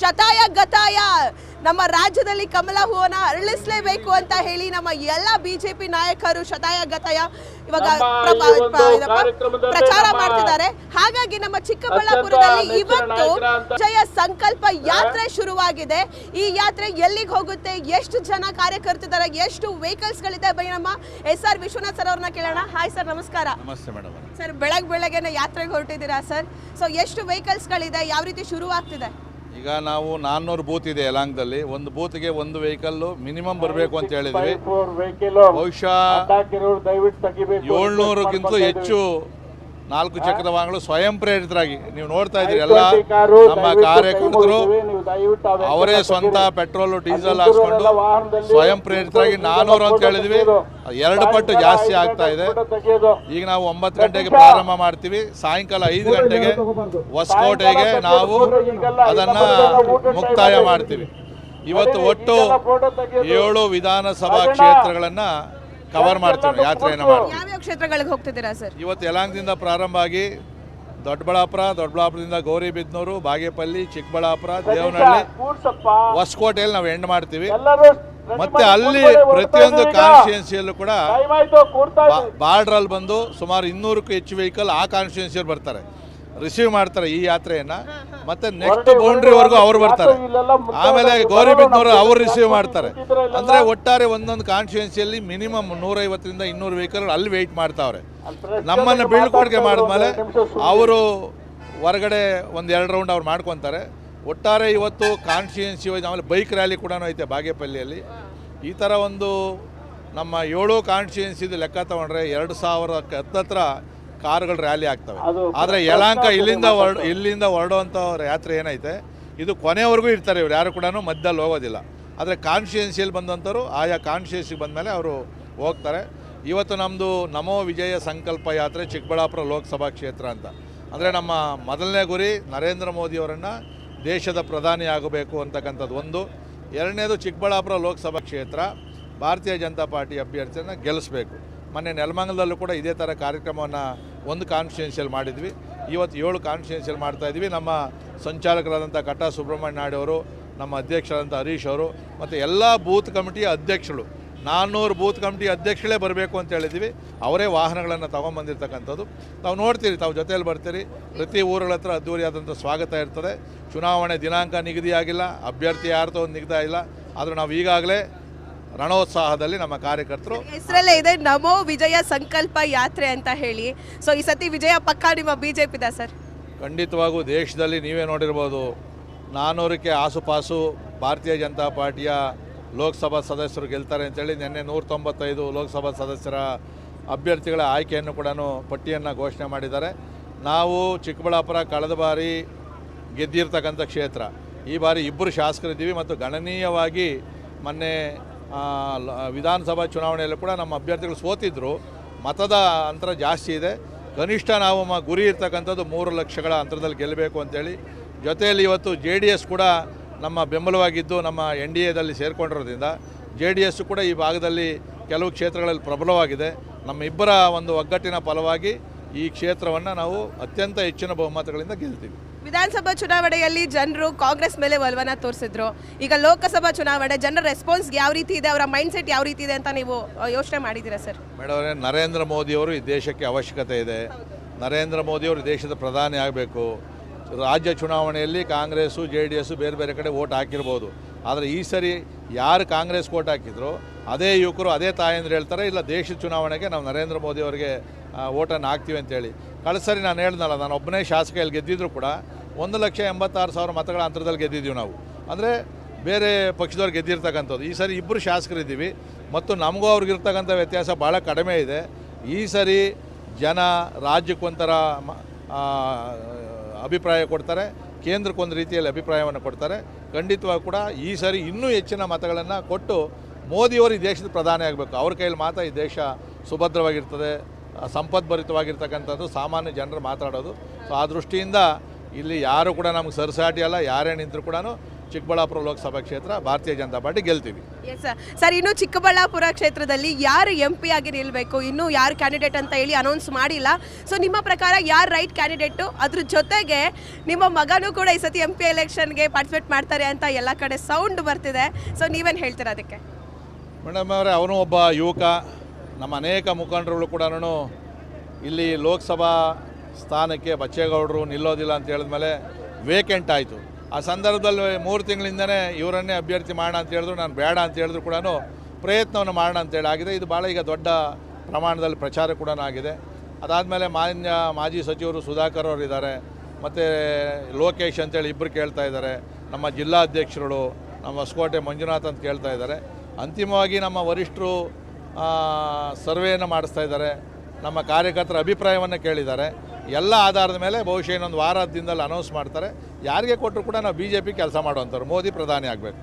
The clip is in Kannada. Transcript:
ಶತಾಯ ಗತಾಯ. ನಮ್ಮ ರಾಜ್ಯದಲ್ಲಿ ಕಮಲ ಹೂವನ ಅರಳಿಸಲೇಬೇಕು ಅಂತ ಹೇಳಿ ನಮ್ಮ ಎಲ್ಲ ಬಿಜೆಪಿ ನಾಯಕರು ಶತಾಯ ಗತಾಯ ಇವಾಗ ಪ್ರಚಾರ ಮಾಡ್ತಿದ್ದಾರೆ. ಹಾಗಾಗಿ ನಮ್ಮ ಚಿಕ್ಕಬಳ್ಳಾಪುರದಲ್ಲಿ ಇವತ್ತು ಜಯ ಸಂಕಲ್ಪ ಯಾತ್ರೆ ಶುರುವಾಗಿದೆ. ಈ ಯಾತ್ರೆ ಎಲ್ಲಿಗೆ ಹೋಗುತ್ತೆ? ಎಷ್ಟು ಜನ ಕಾರ್ಯಕರ್ತಿದ್ದಾರೆ? ಎಷ್ಟು ವೆಹಿಕಲ್ಸ್ ಗಳಿದೆ ಬೈ ನಮ್ಮ ಎಸ್ ಆರ್ ವಿಶ್ವನಾಥ್ ಸರ್ ಅವ್ರನ್ನ ಕೇಳೋಣ. ಹಾಯ್ ಸರ್ ನಮಸ್ಕಾರ. ನಮಸ್ತೆ ಮೇಡಮ್ ಸರ್ ಬೆಳಗ್ಗೆ ಬೆಳಗ್ಗೆನೆ ಯಾತ್ರೆಗೆ ಹೊರಟಿದ್ದೀರಾ ಸರ್ ಸೊ ಎಷ್ಟು ವೆಹಿಕಲ್ಸ್ ಗಳಿದೆ ಯಾವ ರೀತಿ ಶುರುವಾಗ್ತಿದೆ? ಈಗ ನಾವು ನಾನ್ನೂರು ಬೂತ್ ಇದೆ ಯಲಾಂಗ್ದಲ್ಲಿ. ಒಂದು ಬೂತ್ಗೆ ಒಂದು ವೆಹಿಕಲ್ ಮಿನಿಮಮ್ ಬರಬೇಕು ಅಂತ ಹೇಳಿದ್ವಿ. ಬಹುಶಃ ಏಳ್ನೂರಕ್ಕಿಂತಲೂ ಹೆಚ್ಚು ನಾಲ್ಕು ಚಕ್ರದ ವಾಹನಗಳು ಸ್ವಯಂ ಪ್ರೇರಿತರಾಗಿ. ನೀವು ನೋಡ್ತಾ ಇದ್ದೀರಿ ಎಲ್ಲ ನಮ್ಮ ಕಾರ್ಯಕರ್ತರು ಅವರೇ ಸ್ವಂತ ಪೆಟ್ರೋಲ್ ಡೀಸೆಲ್ ಹಾಕ್ಸ್ಕೊಂಡು ಸ್ವಯಂ ಪ್ರೇರಿತರಾಗಿ ನಾನೂರು ಅಂತ ಹೇಳಿದ್ವಿ. ಎರಡು ಪಟ್ಟು ಜಾಸ್ತಿ ಆಗ್ತಾ ಇದೆ. ಈಗ ನಾವು ಒಂಬತ್ತು ಗಂಟೆಗೆ ಪ್ರಾರಂಭ ಮಾಡ್ತೀವಿ. ಸಾಯಂಕಾಲ ಐದು ಗಂಟೆಗೆ ಹೊಸಕೋಟೆಗೆ ನಾವು ಅದನ್ನ ಮುಕ್ತಾಯ ಮಾಡ್ತೀವಿ. ಇವತ್ತು ಒಟ್ಟು ಏಳು ವಿಧಾನಸಭಾ ಕ್ಷೇತ್ರಗಳನ್ನ ಕವರ್ ಮಾಡ್ತೇವೆ ಯಾತ್ರೆಯನ್ನು ಮಾಡ್ತೀವಿ. ಯಾವ್ಯಾವ ಕ್ಷೇತ್ರಗಳಿಗೆ ಹೋಗ್ತಿದ್ದೀರಾ ಸರ್? ಇವತ್ತು ಯಲಾಂಗದಿಂದ ಪ್ರಾರಂಭ ಆಗಿ ದೊಡ್ಡಬಳ್ಳಾಪುರ ದೊಡ್ಡಬಳ್ಳಾಪುರದಿಂದ ಗೌರಿಬಿದನೂರು ಬಾಗೇಪಲ್ಲಿ ಚಿಕ್ಕಬಳ್ಳಾಪುರ ದೇವನಹಳ್ಳಿ ಹೊಸಕೋಟೆಯಲ್ಲಿ ನಾವು ಎಂಡ್ ಮಾಡ್ತೀವಿ. ಮತ್ತೆ ಅಲ್ಲಿ ಪ್ರತಿಯೊಂದು ಕಾನ್ಸ್ಟಿಟ್ಯೂನ್ಸಿಯಲ್ಲೂ ಕೂಡ ಬಾರ್ಡ್ರಲ್ಲಿ ಬಂದು ಸುಮಾರು ಇನ್ನೂರಕ್ಕೂ ಹೆಚ್ಚು ವೆಹಿಕಲ್ ಆ ಕಾನ್ಸ್ಟಿಟ್ಯೂನ್ಸಿಯಲ್ಲಿ ಬರ್ತಾರೆ. ರಿಸೀವ್ ಮಾಡ್ತಾರೆ ಈ ಯಾತ್ರೆಯನ್ನ. ಮತ್ತೆ ನೆಕ್ಸ್ಟ್ ಬೌಂಡ್ರಿವರೆಗೂ ಅವ್ರು ಬರ್ತಾರೆ. ಆಮೇಲೆ ಗೌರಿಬಿದನೂರು ಅವ್ರು ರಿಸೀವ್ ಮಾಡ್ತಾರೆ. ಅಂದ್ರೆ ಒಟ್ಟಾರೆ ಒಂದೊಂದು ಕಾನ್ಸ್ಟಿಟ್ಯೂನ್ಸಿಯಲ್ಲಿ ಮಿನಿಮಮ್ ನೂರೈವತ್ತರಿಂದ ಇನ್ನೂರು ವೆಹಿಕಲ್ ಅಲ್ಲಿ ವೆಯ್ಟ್ ಮಾಡ್ತಾವ್ರೆ. ನಮ್ಮನ್ನು ಬೀಳ್ಕೊಡುಗೆ ಮಾಡಿದ್ಮೇಲೆ ಅವರು ಹೊರಗಡೆ ಒಂದು ಎರಡು ರೌಂಡ್ ಅವ್ರು ಮಾಡ್ಕೊತಾರೆ. ಒಟ್ಟಾರೆ ಇವತ್ತು ಕಾನ್ಸ್ಟಿಟ್ಯೂನ್ಸಿ ವೈಸ್ ಆಮೇಲೆ ಬೈಕ್ ರ್ಯಾಲಿ ಕೂಡ ಐತೆ ಬಾಗೇಪಲ್ಲಿಯಲ್ಲಿ. ಈ ಥರ ಒಂದು ನಮ್ಮ ಏಳು ಕಾನ್ಸ್ಟಿಟ್ಯೂನ್ಸಿದು ಲೆಕ್ಕ ತಗೊಂಡ್ರೆ ಎರಡು ಸಾವಿರ ಹತ್ತತ್ರ ಕಾರುಗಳು ರ್ಯಾಲಿ ಆಗ್ತವೆ. ಆದರೆ ಯಲಾಂಕ ಇಲ್ಲಿಂದ ಹೊರಡು ಇಲ್ಲಿಂದ ಹೊರಡುವಂಥ ಯಾತ್ರೆ ಏನೈತೆ? ಇದು ಕೊನೆವರೆಗೂ ಇರ್ತಾರೆ ಇವ್ರು. ಯಾರು ಕೂಡ ಮಧ್ಯದಲ್ಲಿ ಹೋಗೋದಿಲ್ಲ. ಆದರೆ ಕಾನ್ಸ್ಟಿಟ್ಯೂನ್ಸಿಯಲ್ಲಿ ಬಂದಂಥವ್ರು ಆಯಾ ಕಾನ್ಸ್ಟಿಟ್ಯೂನ್ಸಿಗೆ ಬಂದಮೇಲೆ ಅವರು ಹೋಗ್ತಾರೆ. ಇವತ್ತು ನಮ್ಮದು ನಮೋ ವಿಜಯ ಸಂಕಲ್ಪ ಯಾತ್ರೆ ಚಿಕ್ಕಬಳ್ಳಾಪುರ ಲೋಕಸಭಾ ಕ್ಷೇತ್ರ ಅಂತ. ಅಂದರೆ ನಮ್ಮ ಮೊದಲನೇ ಗುರಿ ನರೇಂದ್ರ ಮೋದಿಯವರನ್ನು ದೇಶದ ಪ್ರಧಾನಿ ಆಗಬೇಕು ಅಂತಕ್ಕಂಥದ್ದು ಒಂದು. ಎರಡನೇದು ಚಿಕ್ಕಬಳ್ಳಾಪುರ ಲೋಕಸಭಾ ಕ್ಷೇತ್ರ. ಭಾರತೀಯ ಜನತಾ ಪಾರ್ಟಿ ಅಭ್ಯರ್ಥಿಯನ್ನು ಗೆಲ್ಲಿಸಬೇಕು. ಮೊನ್ನೆ ನೆಲಮಂಗಲದಲ್ಲೂ ಕೂಡ ಇದೇ ಥರ ಕಾರ್ಯಕ್ರಮವನ್ನು ಒಂದು ಕಾನ್ಫಿಡೆನ್ಷಿಯಲ್ ಮಾಡಿದ್ವಿ. ಇವತ್ತು ಏಳು ಕಾನ್ಫಿಡೆನ್ಷಿಯಲ್ ಮಾಡ್ತಾ ಇದ್ವಿ. ನಮ್ಮ ಸಂಚಾಲಕರಾದಂಥ ಕಟಾ ಸುಬ್ರಹ್ಮಣ್ಯ ಅವರು, ನಮ್ಮ ಅಧ್ಯಕ್ಷರಾದಂಥ ಹರೀಶ್ ಅವರು ಮತ್ತು ಎಲ್ಲ ಬೂತ್ ಕಮಿಟಿಯ ಅಧ್ಯಕ್ಷರು. ನಾನ್ನೂರು ಬೂತ್ ಕಮಿಟಿ ಅಧ್ಯಕ್ಷಗಳೇ ಬರಬೇಕು ಅಂತ ಹೇಳಿದ್ವಿ ಅವರೇ ವಾಹನಗಳನ್ನು ತೊಗೊಂಬಂದಿರ್ತಕ್ಕಂಥದ್ದು. ತಾವು ನೋಡ್ತೀರಿ, ತಾವು ಜೊತೆಯಲ್ಲಿ ಬರ್ತೀರಿ. ಪ್ರತಿ ಊರುಗಳ ಹತ್ರ ಅದ್ದೂರಿಯಾದಂಥ ಸ್ವಾಗತ ಇರ್ತದೆ. ಚುನಾವಣೆ ದಿನಾಂಕ ನಿಗದಿಯಾಗಿಲ್ಲ. ಅಭ್ಯರ್ಥಿ ಯಾರ್ದೋ ಒಂದು ನಿಗದಿ ಇಲ್ಲ. ಆದರೂ ನಾವು ಈಗಾಗಲೇ ರಣೋತ್ಸಾಹದಲ್ಲಿ ನಮ್ಮ ಕಾರ್ಯಕರ್ತರು ಹೆಸರಲ್ಲೇ ಇದೆ ನಮೋ ವಿಜಯ ಸಂಕಲ್ಪ ಯಾತ್ರೆ ಅಂತ ಹೇಳಿ. ಸೊ ಈ ಸತಿ ವಿಜಯ ಪಕ್ಕ ನಿಮ್ಮ ಬಿಜೆಪಿದ ಸರ್? ಖಂಡಿತವಾಗೂ ದೇಶದಲ್ಲಿ ನೀವೇ ನೋಡಿರ್ಬೋದು. ನಾನೂರಕ್ಕೆ ಆಸುಪಾಸು ಭಾರತೀಯ ಜನತಾ ಪಾರ್ಟಿಯ ಲೋಕಸಭಾ ಸದಸ್ಯರು ಗೆಲ್ತಾರೆ ಅಂತೇಳಿ ನಿನ್ನೆ ನೂರ ತೊಂಬತ್ತೈದು ಲೋಕಸಭಾ ಸದಸ್ಯರ ಅಭ್ಯರ್ಥಿಗಳ ಆಯ್ಕೆಯನ್ನು ಕೂಡ ಪಟ್ಟಿಯನ್ನು ಘೋಷಣೆ ಮಾಡಿದ್ದಾರೆ. ನಾವು ಚಿಕ್ಕಬಳ್ಳಾಪುರ ಕಳೆದ ಬಾರಿ ಗೆದ್ದಿರ್ತಕ್ಕಂಥ ಕ್ಷೇತ್ರ. ಈ ಬಾರಿ ಇಬ್ಬರು ಶಾಸಕರಿದ್ದೀವಿ ಮತ್ತು ಗಣನೀಯವಾಗಿ ಮೊನ್ನೆ ವಿಧಾನಸಭಾ ಚುನಾವಣೆಯಲ್ಲೂ ಕೂಡ ನಮ್ಮ ಅಭ್ಯರ್ಥಿಗಳು ಸೋತಿದ್ರು. ಮತದ ಅಂತರ ಜಾಸ್ತಿ ಇದೆ. ಕನಿಷ್ಠ ನಾವು ಮ, ಗುರಿ ಇರ್ತಕ್ಕಂಥದ್ದು ಮೂರು ಲಕ್ಷಗಳ ಅಂತರದಲ್ಲಿ ಗೆಲ್ಲಬೇಕು ಅಂತೇಳಿ. ಜೊತೆಯಲ್ಲಿ ಇವತ್ತು ಜೆ ಡಿ ಎಸ್ ಕೂಡ ನಮ್ಮ ಬೆಂಬಲವಾಗಿದ್ದು ನಮ್ಮ ಎನ್ ಡಿ ಎದಲ್ಲಿ ಸೇರಿಕೊಂಡಿರೋದ್ರಿಂದ ಜೆ ಡಿ ಎಸ್ ಕೂಡ ಈ ಭಾಗದಲ್ಲಿ ಕೆಲವು ಕ್ಷೇತ್ರಗಳಲ್ಲಿ ಪ್ರಬಲವಾಗಿದೆ. ನಮ್ಮ ಇಬ್ಬರ ಒಂದು ಒಗ್ಗಟ್ಟಿನ ಫಲವಾಗಿ ಈ ಕ್ಷೇತ್ರವನ್ನು ನಾವು ಅತ್ಯಂತ ಹೆಚ್ಚಿನ ಬಹುಮತಗಳಿಂದ ಗೆಲ್ತೀವಿ. ವಿಧಾನಸಭಾ ಚುನಾವಣೆಯಲ್ಲಿ ಜನರು ಕಾಂಗ್ರೆಸ್ ಮೇಲೆ ಒಲವನ್ನ ತೋರಿಸಿದ್ರು. ಈಗ ಲೋಕಸಭಾ ಚುನಾವಣೆ, ಜನರ ರೆಸ್ಪಾನ್ಸ್ ಯಾವ ರೀತಿ ಇದೆ, ಅವರ ಮೈಂಡ್ ಸೆಟ್ ಯಾವ ರೀತಿ ಇದೆ ಅಂತ ನೀವು ಯೋಚನೆ ಮಾಡಿದ್ದೀರಾ ಸರ್? ಮೇಡಮ್ ನರೇಂದ್ರ ಮೋದಿಯವರು ಈ ದೇಶಕ್ಕೆ ಅವಶ್ಯಕತೆ ಇದೆ. ನರೇಂದ್ರ ಮೋದಿಯವರು ದೇಶದ ಪ್ರಧಾನಿ ಆಗಬೇಕು. ರಾಜ್ಯ ಚುನಾವಣೆಯಲ್ಲಿ ಕಾಂಗ್ರೆಸ್ಸು, ಜೆ ಡಿ ಎಸ್ಸು ಬೇರೆ ಬೇರೆ ಕಡೆ ಓಟ್ ಹಾಕಿರ್ಬೋದು. ಆದರೆ ಈ ಸರಿ ಯಾರು ಕಾಂಗ್ರೆಸ್ ಓಟ್ ಹಾಕಿದ್ರು, ಅದೇ ಯುವಕರು, ಅದೇ ತಾಯಂದ್ರೆ ಹೇಳ್ತಾರೆ, ಇಲ್ಲ ದೇಶದ ಚುನಾವಣೆಗೆ ನಾವು ನರೇಂದ್ರ ಮೋದಿ ಅವರಿಗೆ ಓಟನ್ನು ಹಾಕ್ತೀವಿ ಅಂತೇಳಿ. ಕಳೆದ ಸರಿ ನಾನು ಹೇಳ್ದಲ್ಲ, ನಾನು ಒಬ್ಬನೇ ಶಾಸಕ ಇಲ್ಲಿ ಗೆದ್ದಿದ್ರು ಕೂಡ ಒಂದು ಲಕ್ಷ ಎಂಬತ್ತಾರು ಸಾವಿರ ಮತಗಳ ಅಂತರದಲ್ಲಿ ಗೆದ್ದಿದ್ದೀವಿ ನಾವು. ಅಂದರೆ ಬೇರೆ ಪಕ್ಷದವ್ರು ಗೆದ್ದಿರ್ತಕ್ಕಂಥದ್ದು. ಈ ಸರಿ ಇಬ್ಬರು ಶಾಸಕರಿದ್ದೀವಿ. ಮತ್ತು ನಮಗೂ ಅವ್ರಿಗಿರ್ತಕ್ಕಂಥ ವ್ಯತ್ಯಾಸ ಭಾಳ ಕಡಿಮೆ ಇದೆ. ಈ ಸರಿ ಜನ ರಾಜ್ಯಕ್ಕೊಂಥರ ಅಭಿಪ್ರಾಯ ಕೊಡ್ತಾರೆ. ಕೇಂದ್ರಕ್ಕೊಂದು ರೀತಿಯಲ್ಲಿ ಅಭಿಪ್ರಾಯವನ್ನು ಕೊಡ್ತಾರೆ. ಖಂಡಿತವಾಗಿ ಕೂಡ ಈ ಸರಿ ಇನ್ನೂ ಹೆಚ್ಚಿನ ಮತಗಳನ್ನು ಕೊಟ್ಟು ಮೋದಿಯವರು ಈ ದೇಶದ ಪ್ರಧಾನಿ ಆಗಬೇಕು. ಅವ್ರ ಕೈಯಲ್ಲಿ ಮಾತ್ರ ಈ ದೇಶ ಸುಭದ್ರವಾಗಿರ್ತದೆ. ಸಂಪದ್ಭರಿತವಾಗಿರ್ತಕ್ಕಂಥದ್ದು ಸಾಮಾನ್ಯ ಜನರು ಮಾತಾಡೋದು. ಸೊ ಆ ದೃಷ್ಟಿಯಿಂದ ಇಲ್ಲಿ ಯಾರು ಕೂಡ ನಮ್ಗೆ ಸರಸಾಟಿ ಅಲ್ಲ ಯಾರೇ ನಿಂತರೂ ಕೂಡ ಚಿಕ್ಕಬಳ್ಳಾಪುರ ಲೋಕಸಭಾ ಕ್ಷೇತ್ರ ಭಾರತೀಯ ಜನತಾ ಪಾರ್ಟಿ ಗೆಲ್ತೀವಿ. ಎಸ್ ಸರ್ ಸರ್ ಇನ್ನು ಚಿಕ್ಕಬಳ್ಳಾಪುರ ಕ್ಷೇತ್ರದಲ್ಲಿ ಯಾರು ಎಂ ಪಿ ಆಗಿ ನಿಲ್ಬೇಕು? ಇನ್ನೂ ಯಾರು ಕ್ಯಾಂಡಿಡೇಟ್ ಅಂತ ಹೇಳಿ ಅನೌನ್ಸ್ ಮಾಡಿಲ್ಲ. ಸೊ ನಿಮ್ಮ ಪ್ರಕಾರ ಯಾರು ರೈಟ್ ಕ್ಯಾಂಡಿಡೇಟು ಅದ್ರ ಜೊತೆಗೆ ನಿಮ್ಮ ಮಗನೂ ಕೂಡ ಈ ಸತಿ ಎಂ ಪಿ ಎಲೆಕ್ಷನ್ಗೆ ಪಾರ್ಟಿಸಿಪೇಟ್ ಮಾಡ್ತಾರೆ ಅಂತ ಎಲ್ಲ ಕಡೆ ಸೌಂಡ್ ಬರ್ತಿದೆ. ಸೊ ನೀವೇನು ಹೇಳ್ತೀರಾ ಅದಕ್ಕೆ? ಮೇಡಮ್ ಅವರೇ ಅವನು ಒಬ್ಬ ಯುವಕ. ನಮ್ಮ ಅನೇಕ ಮುಖಂಡರುಗಳು ಕೂಡ ಇಲ್ಲಿ ಲೋಕಸಭಾ ಸ್ಥಾನಕ್ಕೆ ಬಚ್ಚೇಗೌಡರು ನಿಲ್ಲೋದಿಲ್ಲ ಅಂತ ಹೇಳಿದ್ಮೇಲೆ ವೇಕೆಂಟ್ ಆಯಿತು. ಆ ಸಂದರ್ಭದಲ್ಲಿ ಮೂರು ತಿಂಗಳಿಂದನೇ ಇವರನ್ನೇ ಅಭ್ಯರ್ಥಿ ಮಾಡೋಣ ಅಂತ ಹೇಳಿದ್ರು, ನಾನು ಬೇಡ ಅಂತ ಹೇಳಿದ್ರು ಕೂಡ ಪ್ರಯತ್ನವನ್ನು ಮಾಡೋಣ ಅಂತೇಳಿ ಆಗಿದೆ. ಇದು ಭಾಳ ಈಗ ದೊಡ್ಡ ಪ್ರಮಾಣದಲ್ಲಿ ಪ್ರಚಾರ ಕೂಡ ಆಗಿದೆ. ಅದಾದಮೇಲೆ ಮಾನ್ಯ ಮಾಜಿ ಸಚಿವರು ಸುಧಾಕರ್ ಅವರು ಇದ್ದಾರೆ, ಮತ್ತು ಲೋಕೇಶ್ ಅಂತೇಳಿ ಇಬ್ಬರು ಕೇಳ್ತಾ ಇದ್ದಾರೆ, ನಮ್ಮ ಜಿಲ್ಲಾಧ್ಯಕ್ಷರುಗಳು ನಮ್ಮ ಹೊಸಕೋಟೆ ಮಂಜುನಾಥ್ ಅಂತ ಕೇಳ್ತಾ ಇದ್ದಾರೆ. ಅಂತಿಮವಾಗಿ ನಮ್ಮ ವರಿಷ್ಠರು ಸರ್ವೆಯನ್ನು ಮಾಡಿಸ್ತಾ ಇದ್ದಾರೆ. ನಮ್ಮ ಕಾರ್ಯಕರ್ತರ ಅಭಿಪ್ರಾಯವನ್ನು ಕೇಳಿದ್ದಾರೆ. ಎಲ್ಲ ಆಧಾರದ ಮೇಲೆ ಬಹುಶಃ ಇನ್ನೊಂದು ವಾರದಿಂದಲೇ ಅನೌನ್ಸ್ ಮಾಡ್ತಾರೆ. ಯಾರಿಗೆ ಕೊಟ್ಟರು ಕೂಡ ನಾವು ಬಿ ಜೆ ಪಿ ಕೆಲಸ ಮಾಡುವಂಥವ್ರು, ಮೋದಿ ಪ್ರಧಾನಿ ಆಗಬೇಕು.